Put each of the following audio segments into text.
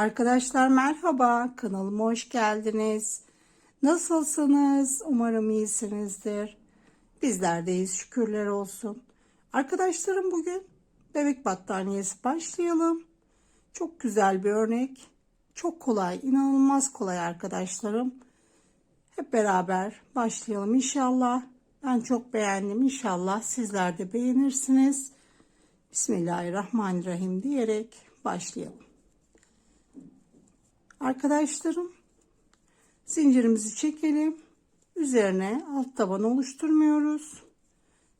Arkadaşlar merhaba, kanalıma hoş geldiniz. Nasılsınız? Umarım iyisinizdir. Bizler deyiz şükürler olsun. Arkadaşlarım bugün bebek battaniyesi başlayalım. Çok güzel bir örnek. Çok kolay, inanılmaz kolay arkadaşlarım. Hep beraber başlayalım inşallah. Ben çok beğendim. İnşallah sizler de beğenirsiniz. Bismillahirrahmanirrahim diyerek başlayalım. Arkadaşlarım zincirimizi çekelim. Üzerine alt taban oluşturmuyoruz.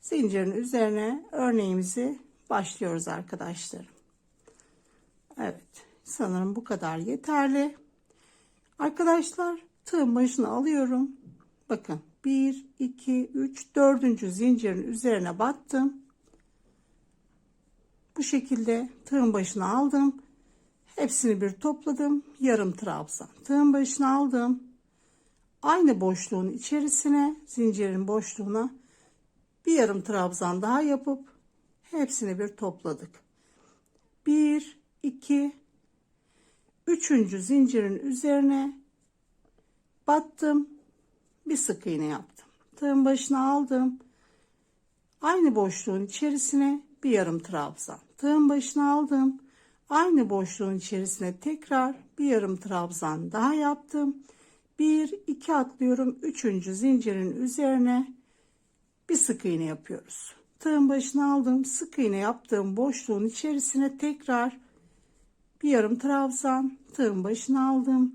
Zincirin üzerine örneğimizi başlıyoruz arkadaşlarım. Evet sanırım bu kadar yeterli. Arkadaşlar tığın başına alıyorum. Bakın 1, 2, 3, 4. zincirin üzerine battım. Bu şekilde tığın başına aldım. Hepsini bir topladım. Yarım trabzan. Tığın başına aldım. Aynı boşluğun içerisine, zincirin boşluğuna bir yarım trabzan daha yapıp hepsini bir topladık. 1 2 üçüncü zincirin üzerine battım. Bir sık iğne yaptım. Tığın başına aldım. Aynı boşluğun içerisine bir yarım trabzan. Tığın başına aldım. Aynı boşluğun içerisine tekrar bir yarım trabzan daha yaptım. 1 2 atlıyorum. Üçüncü zincirin üzerine bir sık iğne yapıyoruz. Tığın başına aldım. Sık iğne yaptığım boşluğun içerisine tekrar bir yarım trabzan. Tığın başına aldım.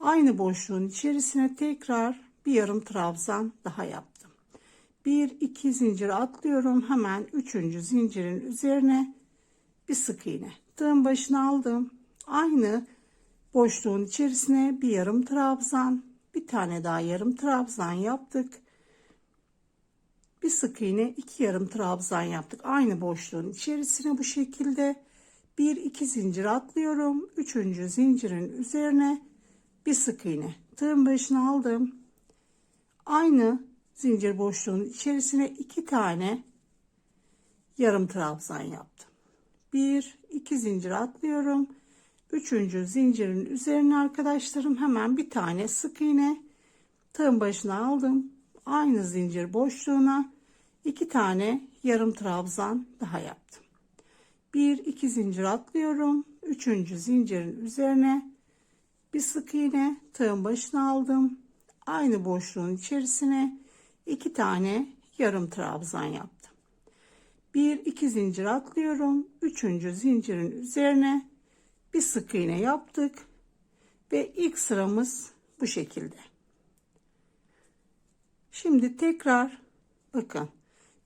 Aynı boşluğun içerisine tekrar bir yarım trabzan daha yaptım. 1 2 zincir atlıyorum. Hemen üçüncü zincirin üzerine bir sık iğne tığın başına aldım. Aynı boşluğun içerisine bir yarım trabzan, bir tane daha yarım trabzan yaptık. Bir sık iğne, iki yarım trabzan yaptık. Aynı boşluğun içerisine bu şekilde bir iki zincir atlıyorum. Üçüncü zincirin üzerine bir sık iğne. Tığın başına aldım. Aynı zincir boşluğunun içerisine iki tane yarım trabzan yaptım. 1 2 zincir atlıyorum. Üçüncü zincirin üzerine arkadaşlarım hemen bir tane sık iğne tığın başına aldım. Aynı zincir boşluğuna iki tane yarım trabzan daha yaptım. 1 2 zincir atlıyorum. Üçüncü zincirin üzerine bir sık iğne tığın başına aldım. Aynı boşluğun içerisine iki tane yarım trabzan yaptım. 1 2 zincir atlıyorum. Üçüncü zincirin üzerine bir sık iğne yaptık ve ilk sıramız bu şekilde. Şimdi tekrar bakın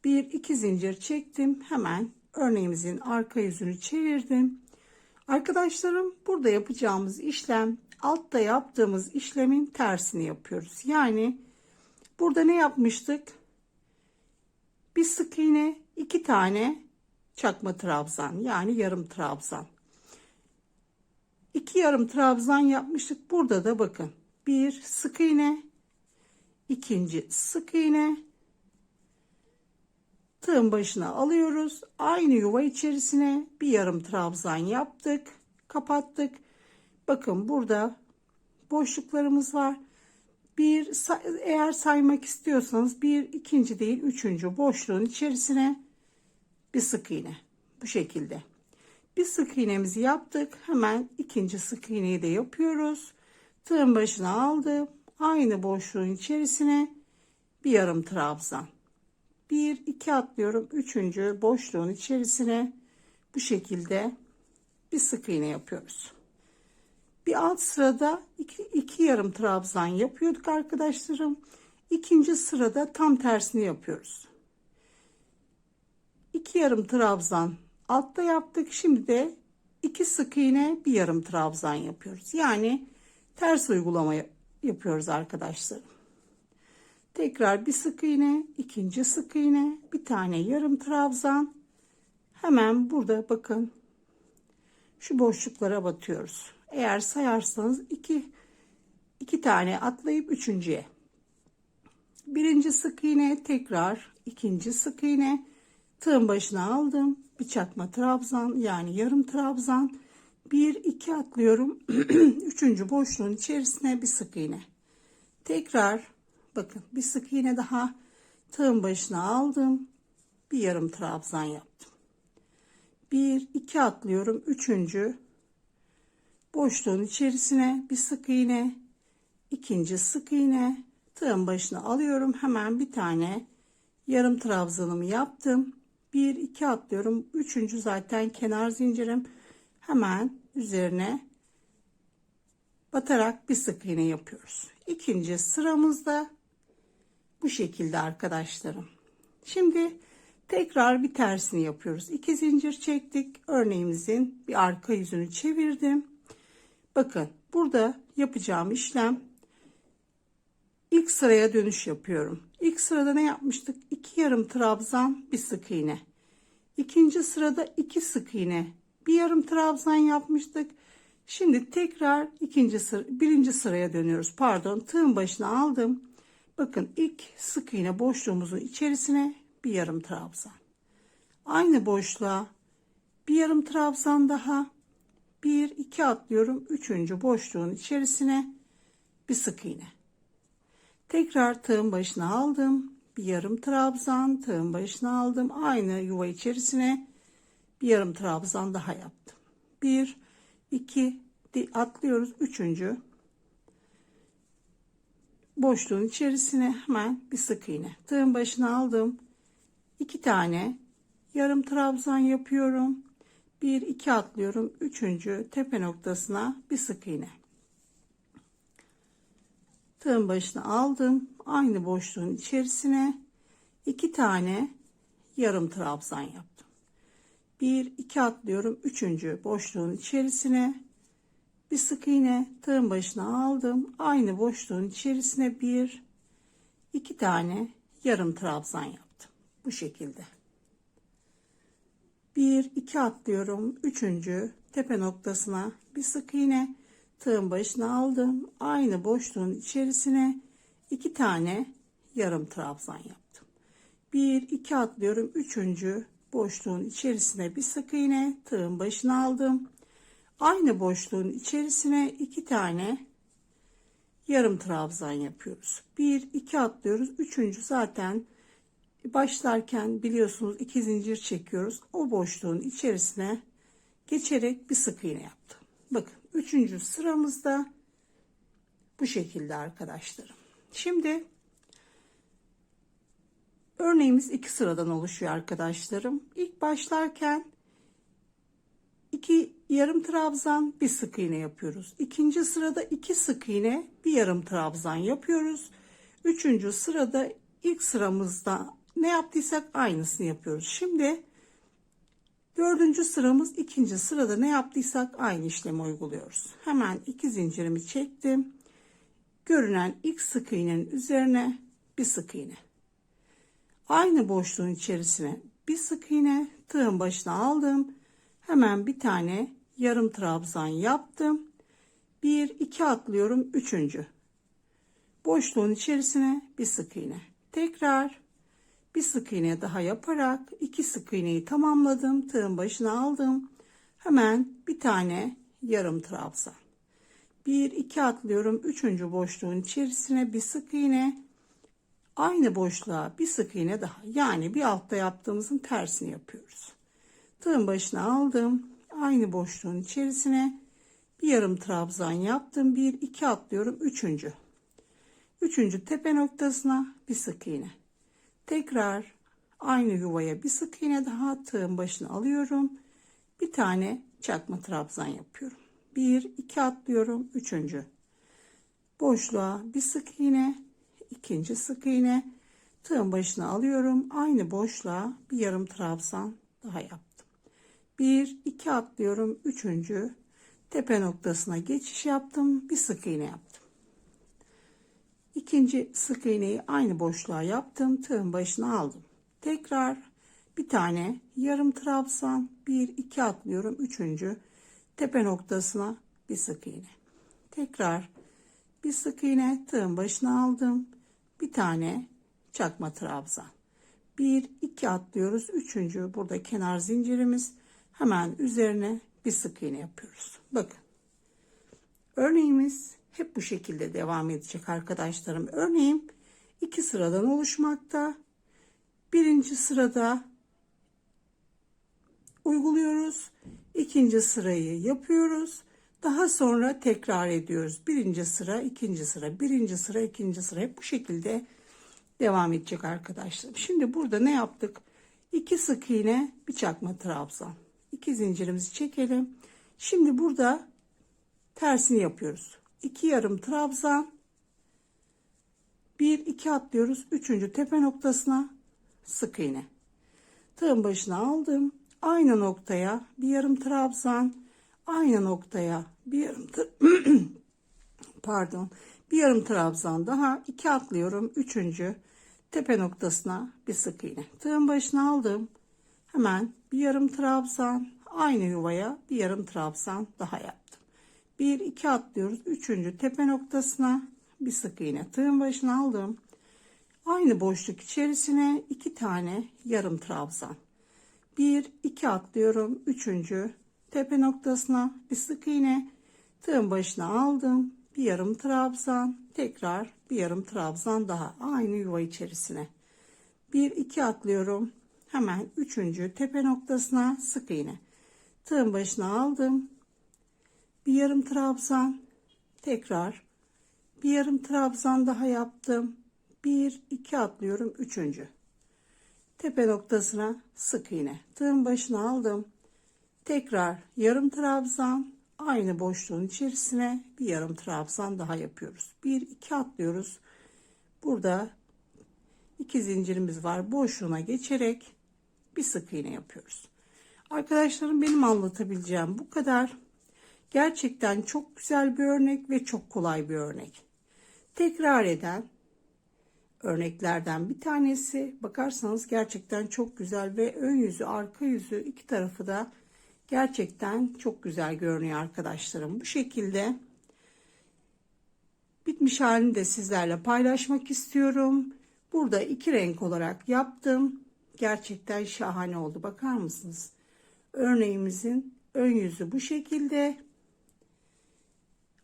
1 2 zincir çektim. Hemen örneğimizin arka yüzünü çevirdim. Arkadaşlarım burada yapacağımız işlem altta yaptığımız işlemin tersini yapıyoruz. Yani burada ne yapmıştık? Bir sık iğne iki tane çakma trabzan yani yarım trabzan. İki yarım trabzan yapmıştık. Burada da bakın bir sık iğne, ikinci sık iğne, tığın başına alıyoruz. Aynı yuva içerisine bir yarım trabzan yaptık, kapattık. Bakın burada boşluklarımız var. Bir eğer saymak istiyorsanız bir ikinci değil üçüncü boşluğun içerisine bir sık iğne. Bu şekilde. Bir sık iğnemizi yaptık. Hemen ikinci sık iğneyi de yapıyoruz. Tığın başına aldım. Aynı boşluğun içerisine bir yarım trabzan. Bir iki atlıyorum. Üçüncü boşluğun içerisine bu şekilde bir sık iğne yapıyoruz. Bir alt sırada iki, iki yarım trabzan yapıyorduk arkadaşlarım. İkinci sırada tam tersini yapıyoruz 2 yarım trabzan altta yaptık. Şimdi de 2 sık iğne bir yarım trabzan yapıyoruz. Yani ters uygulama yapıyoruz arkadaşlar. Tekrar bir sık iğne, ikinci sık iğne, bir tane yarım trabzan. Hemen burada bakın şu boşluklara batıyoruz. Eğer sayarsanız iki, iki tane atlayıp üçüncüye. Birinci sık iğne tekrar ikinci sık iğne Tığın başına aldım. Bir çakma trabzan yani yarım trabzan. 1 2 atlıyorum. Üçüncü boşluğun içerisine bir sık iğne. Tekrar bakın bir sık iğne daha tığın başına aldım. Bir yarım trabzan yaptım. 1 2 atlıyorum. Üçüncü boşluğun içerisine bir sık iğne. ikinci sık iğne tığın başına alıyorum. Hemen bir tane yarım trabzanımı yaptım. 1 2 atlıyorum. Üçüncü zaten kenar zincirim. Hemen üzerine batarak bir sık iğne yapıyoruz. İkinci sıramızda bu şekilde arkadaşlarım. Şimdi tekrar bir tersini yapıyoruz. İki zincir çektik. Örneğimizin bir arka yüzünü çevirdim. Bakın burada yapacağım işlem ilk sıraya dönüş yapıyorum. İlk sırada ne yapmıştık? İki yarım trabzan bir sık iğne. İkinci sırada iki sık iğne bir yarım trabzan yapmıştık. Şimdi tekrar ikinci sıra, birinci sıraya dönüyoruz. Pardon tığın başına aldım. Bakın ilk sık iğne boşluğumuzun içerisine bir yarım trabzan. Aynı boşluğa bir yarım trabzan daha. Bir iki atlıyorum. Üçüncü boşluğun içerisine bir sık iğne. Tekrar tığın başına aldım. Bir yarım trabzan tığın başına aldım. Aynı yuva içerisine bir yarım trabzan daha yaptım. Bir, iki, atlıyoruz. Üçüncü boşluğun içerisine hemen bir sık iğne. Tığın başına aldım. iki tane yarım trabzan yapıyorum. Bir, iki atlıyorum. Üçüncü tepe noktasına bir sık iğne. Tığın başına aldım. Aynı boşluğun içerisine iki tane yarım trabzan yaptım. Bir, iki atlıyorum. Üçüncü boşluğun içerisine bir sık iğne tığın başına aldım. Aynı boşluğun içerisine bir, iki tane yarım trabzan yaptım. Bu şekilde. Bir, iki atlıyorum. Üçüncü tepe noktasına bir sık iğne tığın başına aldım. Aynı boşluğun içerisine iki tane yarım trabzan yaptım. Bir, iki atlıyorum. Üçüncü boşluğun içerisine bir sık iğne tığın başına aldım. Aynı boşluğun içerisine iki tane yarım trabzan yapıyoruz. Bir, iki atlıyoruz. Üçüncü zaten başlarken biliyorsunuz iki zincir çekiyoruz. O boşluğun içerisine geçerek bir sık iğne yaptım. Bakın üçüncü sıramızda bu şekilde arkadaşlarım. Şimdi örneğimiz iki sıradan oluşuyor arkadaşlarım. İlk başlarken iki yarım trabzan bir sık iğne yapıyoruz. İkinci sırada iki sık iğne bir yarım trabzan yapıyoruz. Üçüncü sırada ilk sıramızda ne yaptıysak aynısını yapıyoruz. Şimdi dördüncü sıramız ikinci sırada ne yaptıysak aynı işlemi uyguluyoruz. Hemen iki zincirimi çektim. Görünen ilk sık iğnenin üzerine bir sık iğne. Aynı boşluğun içerisine bir sık iğne tığın başına aldım Hemen bir tane yarım trabzan yaptım. Bir iki atlıyorum. Üçüncü. Boşluğun içerisine bir sık iğne. Tekrar bir sık iğne daha yaparak iki sık iğneyi tamamladım. Tığın başına aldım. Hemen bir tane yarım trabzan. Bir iki atlıyorum. Üçüncü boşluğun içerisine bir sık iğne. Aynı boşluğa bir sık iğne daha. Yani bir altta yaptığımızın tersini yapıyoruz. Tığın başına aldım. Aynı boşluğun içerisine bir yarım trabzan yaptım. Bir iki atlıyorum. Üçüncü. Üçüncü tepe noktasına bir sık iğne. Tekrar aynı yuvaya bir sık iğne daha tığın başına alıyorum. Bir tane çakma trabzan yapıyorum. Bir iki atlıyorum. Üçüncü. Boşluğa bir sık iğne. ikinci sık iğne. Tığın başına alıyorum. Aynı boşluğa bir yarım trabzan daha yap. 1 2 atlıyorum. Üçüncü tepe noktasına geçiş yaptım. Bir sık iğne yaptım. İkinci sık iğneyi aynı boşluğa yaptım. Tığın başına aldım. Tekrar bir tane yarım trabzan 1 2 atlıyorum. Üçüncü tepe noktasına bir sık iğne. Tekrar bir sık iğne tığın başına aldım. Bir tane çakma trabzan. 1 2 atlıyoruz. Üçüncü burada kenar zincirimiz Hemen üzerine bir sık iğne yapıyoruz. Bakın. Örneğimiz hep bu şekilde devam edecek arkadaşlarım. Örneğim iki sıradan oluşmakta. Birinci sırada uyguluyoruz. İkinci sırayı yapıyoruz. Daha sonra tekrar ediyoruz. Birinci sıra, ikinci sıra, birinci sıra, ikinci sıra. Hep bu şekilde devam edecek arkadaşlar. Şimdi burada ne yaptık? İki sık iğne, bir çakma trabzan. İki zincirimizi çekelim. Şimdi burada tersini yapıyoruz. 2 yarım trabzan. 1 2 atlıyoruz. 3. tepe noktasına. Sık iğne. Tığın başına aldım. Aynı noktaya bir yarım trabzan. Aynı noktaya bir yarım pardon. Bir yarım trabzan daha. 2 atlıyorum. 3. tepe noktasına bir sık iğne. Tığın başına aldım. Hemen bir yarım trabzan. Aynı yuvaya bir yarım trabzan daha yap 1 2 atlıyoruz. 3. tepe noktasına bir sık iğne tığın başına aldım. Aynı boşluk içerisine 2 tane yarım trabzan. 1 2 atlıyorum. 3. tepe noktasına bir sık iğne tığın başına aldım. Bir yarım trabzan, tekrar bir yarım trabzan daha aynı yuva içerisine. 1 2 atlıyorum. Hemen 3. tepe noktasına sık iğne. Tığın başına aldım bir yarım trabzan. Tekrar bir yarım trabzan daha yaptım. Bir iki atlıyorum. Üçüncü. Tepe noktasına sık iğne. Tığın başına aldım. Tekrar yarım trabzan. Aynı boşluğun içerisine bir yarım trabzan daha yapıyoruz. Bir iki atlıyoruz. Burada iki zincirimiz var. Boşluğuna geçerek bir sık iğne yapıyoruz. Arkadaşlarım benim anlatabileceğim bu kadar. Gerçekten çok güzel bir örnek ve çok kolay bir örnek. Tekrar eden örneklerden bir tanesi. Bakarsanız gerçekten çok güzel ve ön yüzü, arka yüzü iki tarafı da gerçekten çok güzel görünüyor arkadaşlarım. Bu şekilde bitmiş halini de sizlerle paylaşmak istiyorum. Burada iki renk olarak yaptım. Gerçekten şahane oldu. Bakar mısınız? Örneğimizin ön yüzü bu şekilde.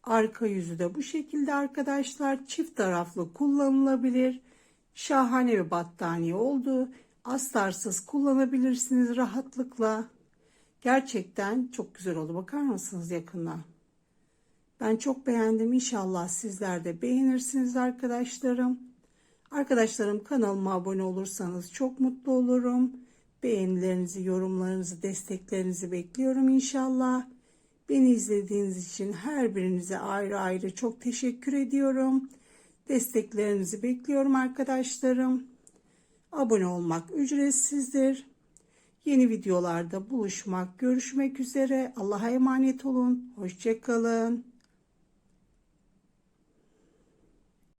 Arka yüzü de bu şekilde arkadaşlar. Çift taraflı kullanılabilir. Şahane bir battaniye oldu. Astarsız kullanabilirsiniz rahatlıkla. Gerçekten çok güzel oldu. Bakar mısınız yakından? Ben çok beğendim. İnşallah sizler de beğenirsiniz arkadaşlarım. Arkadaşlarım kanalıma abone olursanız çok mutlu olurum. Beğenilerinizi, yorumlarınızı, desteklerinizi bekliyorum inşallah. Beni izlediğiniz için her birinize ayrı ayrı çok teşekkür ediyorum. Desteklerinizi bekliyorum arkadaşlarım. Abone olmak ücretsizdir. Yeni videolarda buluşmak, görüşmek üzere. Allah'a emanet olun. Hoşçakalın.